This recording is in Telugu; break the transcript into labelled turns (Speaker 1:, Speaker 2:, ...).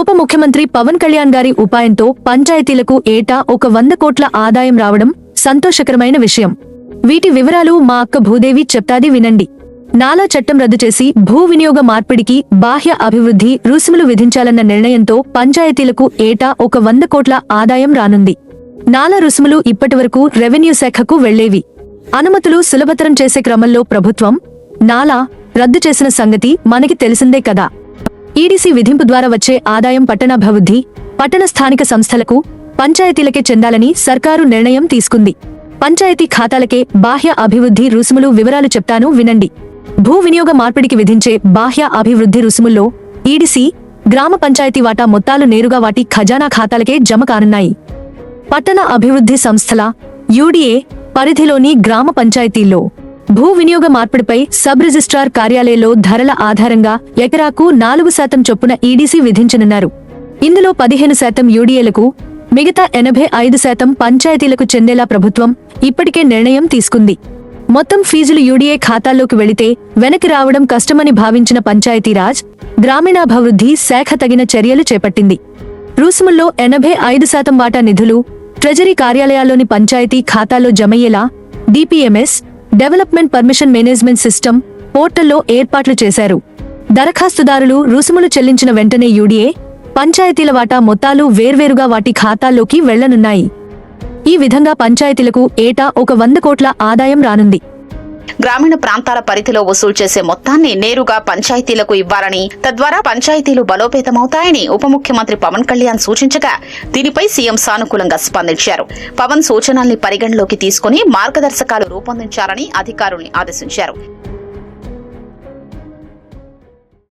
Speaker 1: ఉప ముఖ్యమంత్రి పవన్ కళ్యాణ్ గారి ఉపాయంతో పంచాయతీలకు ఏటా ఒక వంద కోట్ల ఆదాయం రావడం సంతోషకరమైన విషయం. వీటి వివరాలు మా అక్క భూదేవి చెప్తాది వినండి. నాలా చట్టం రద్దు చేసి భూ వినియోగ మార్పిడికి బాహ్య అభివృద్ధి రుసుములు విధించాలన్న నిర్ణయంతో పంచాయతీలకు ఏటా ఒక వంద కోట్ల ఆదాయం రానుంది. నాలా రుసుములు ఇప్పటివరకు రెవెన్యూ శాఖకు వెళ్ళేవి. అనుమతులు సులభతరం చేసే క్రమంలో ప్రభుత్వం నాలా రద్దు చేసిన సంగతి మనకి తెలిసిందే కదా. ఈడీసీ విధింపు ద్వారా వచ్చే ఆదాయం పట్టణాభివృద్ధి పట్టణ స్థానిక సంస్థలకు పంచాయతీలకే చెందాలని సర్కారు నిర్ణయం తీసుకుంది. పంచాయతీ ఖాతాలకే బాహ్య అభివృద్ధి రుసుములు వివరాలు చెప్తాను వినండి. భూ వినియోగ మార్పిడికి విధించే బాహ్య అభివృద్ధి రుసుముల్లో ఈడీసీ గ్రామ పంచాయతీ వాటా మొత్తాలు నేరుగా వాటి ఖజానా ఖాతాలకే జమ కానున్నాయి. పట్టణ అభివృద్ధి సంస్థల యూడీఏ పరిధిలోని గ్రామ పంచాయతీల్లో భూ వినియోగ మార్పిడిపై సబ్ రిజిస్ట్రార్ కార్యాలయంలో ధరల ఆధారంగా ఎకరాకు నాలుగు శాతం చొప్పున ఈడీసీ విధించనున్నారు. ఇందులో పదిహేను శాతం యూడీఏలకు మిగతా ఎనభై ఐదు శాతం పంచాయతీలకు చెందేలా ప్రభుత్వం ఇప్పటికే నిర్ణయం తీసుకుంది. మొత్తం ఫీజులు యూడీఏ ఖాతాల్లోకి వెళితే వెనక్కి రావడం కష్టమని భావించిన పంచాయతీరాజ్ గ్రామీణాభివృద్ధి శాఖ తగిన చర్యలు చేపట్టింది. రుసుముల్లో ఎనభై ఐదు శాతం వాటా నిధులు ట్రెజరీ కార్యాలయాల్లోని పంచాయతీ ఖాతాలో జమయ్యేలా DPMS development permission management system పోర్టల్లో ఏర్పాట్లు చేశారు. దరఖాస్తుదారులు రుసుములు చెల్లించిన వెంటనే యూడీఏ పంచాయతీల వాటా మొత్తాలు వేర్వేరుగా వాటి ఖాతాల్లోకి వెళ్ళనున్నాయి. ఈ విధంగా పంచాయతీలకు ఏటా ఒక వంద కోట్ల ఆదాయం రానుంది.
Speaker 2: గ్రామీణ ప్రాంతాల పరిధిలో వసూలు చేసే మొత్తాన్ని నేరుగా పంచాయతీలకు ఇవ్వాలని తద్వారా పంచాయతీలు బలోపేతమవుతాయని ఉప ముఖ్యమంత్రి పవన్ కళ్యాణ్ సూచించగా దీనిపై సీఎం సానుకూలంగా స్పందించారు. పవన్ సూచనల్ని పరిగణలోకి తీసుకుని మార్గదర్శకాలు రూపొందించాలని అధికారుల్ని ఆదేశించారు.